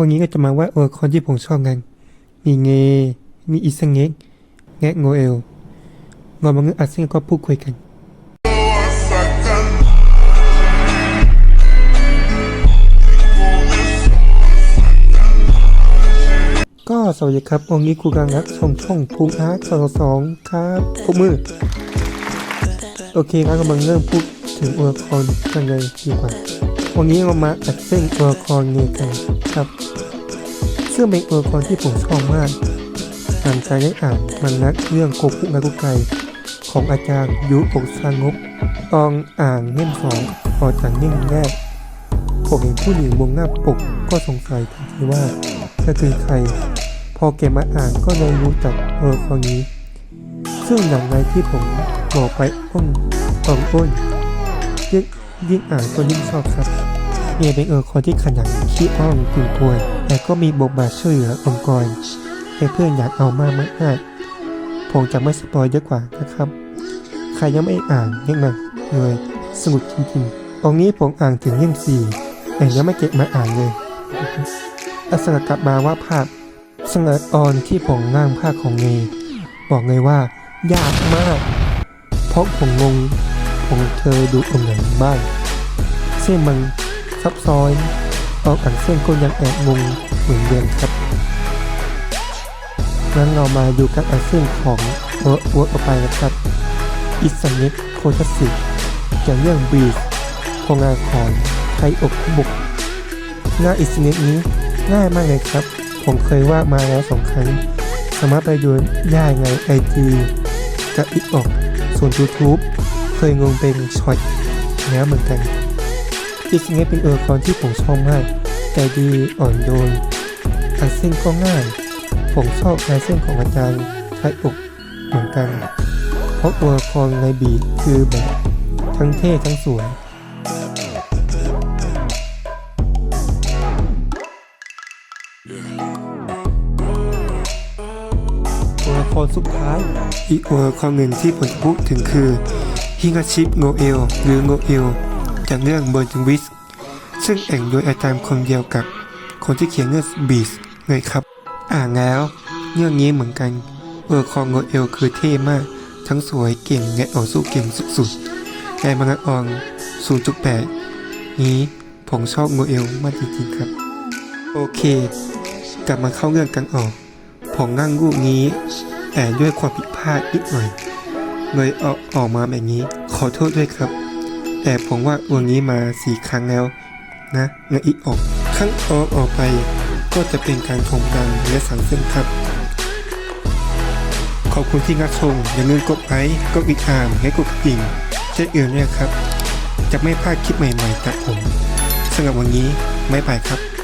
วันนี้ก็จะมาว่าเออคนที่ผมชอบกัน มีเง มีอิสเงกแงะโงเอลงอมาเงืออาเซียนก็พูดคุยกัน ก็สวัสดีครับวันนี้ครูกลังรับชมช่องภูมิอาร์ตสองสองครับพวกมือ โอเคครับกำลังเริ่มพูดถึงอวยพรกันเลยดีกว่า วันนี้เรามาอัดเส้นอวยพรเงกันครับ ซึ่งเป็นอวยพรที่ผมชอบมากหลังจากได้อ่านมันนักเรื่องโกคุนากุไกของอาจารย์ยุอกซางบตองอ่านเล่มสองต่อจากเล่มแรก ผมเห็นผู้หญิงบนหน้าปกก็สงสัยทันทีว่าจะคือใคร พอเก็บมาอ่านก็เลยรู้จักเออคนนี้ ซึ่งอย่างไรที่ผมบอกไปอ้นตองอ้นยิ่งยิ่งอ่านก็ยิ่งชอบครับ เมียเป็นเออคนที่ขยันขี้อ้อมกุนกวย แต่ก็มีบทบาทช่วยเหลือองค์กรให้เพื่อนอยากเอามากมากผมจะไม่สปอยเยอะกว่านะครับ ใครยังไม่อ่านยังมาเลยสนุกจริงๆตรงนี้ผมอ่านถึงเล่มสี่แต่ยังไม่เก็บมาอ่านเลยอัสระกลับมาว่าภาพสงออนที่ผมนั่งภาคของเงบอกเลยว่ายากมาก เพราะผมงงผมเธอดูตรงไหนบ้างเส้นมัน ซับซ้อนตอนอ่านเส้นก็ยังแอบงงเหมือนเดิมครับงั้นเรามาดูการอ่านเส้นของเวิร์ดเวิร์ดออกไปนะครับอิสเน็ตโคทัสสิจากเรื่องบีสโครงงานของไทยอกบุก หน้าอิสเน็ตนี้ง่ายมากเลยครับ ผมเคยวาดมาแล้วสองครั้ง สามารถไปดูได้ในไอจีกับอีกออกส่วน YouTube เคยงงเป็นช็อตแล้วเหมือนกัน อิสเงเป็นเออคอนที่ผมชอบมาก ใจดีอ่อนโยนลายเส้นก็ง่าย ผมชอบลายเส้นของอาจารย์ไทยอกเหมือนกัน เพราะตัวละครในบีทคือแบบทั้งเท่ทั้งสวยตัวละครสุดท้าย อีกตัวละครหนึ่งที่ผมจะพูดถึงคือฮิงาชิปโงเอลหรือโงเอล จากเรื่องเบอร์จิงวิสซึ่งแต่งโดยอาจารย์คนเดียวกับคนที่เขียนเรื่องบีสเลยครับ อ่านแล้วเรื่องนี้เหมือนกันตัวละครโงเอลคือเท่มาก ทั้งสวยเก่งและต่อสู้เก่งสุดๆแต่มังกรออง 0.8 นี้ผมชอบโงเอลมากจริงๆครับ โอเค กลับมาเข้าเรื่องกันออกผมนั่งรูปนี้แต่ด้วยความผิดพลาดนิดหน่อยเลยออกออกมาแบบนี้ ขอโทษด้วยครับ แต่ผมว่าวันนี้มาสี่ครั้งแล้วนะงอีกออกครั้งออกออกไป ก็จะเป็นการชมกันและสั่งเส้นครับ ขอบคุณที่รับชมอย่าลืมกดไลค์กดติดตามและกดกระดิ่งแจ้งเตือนด้วยครับ จะไม่พลาดคลิปใหม่ๆจากผมสำหรับวันนี้ไม่ไปครับ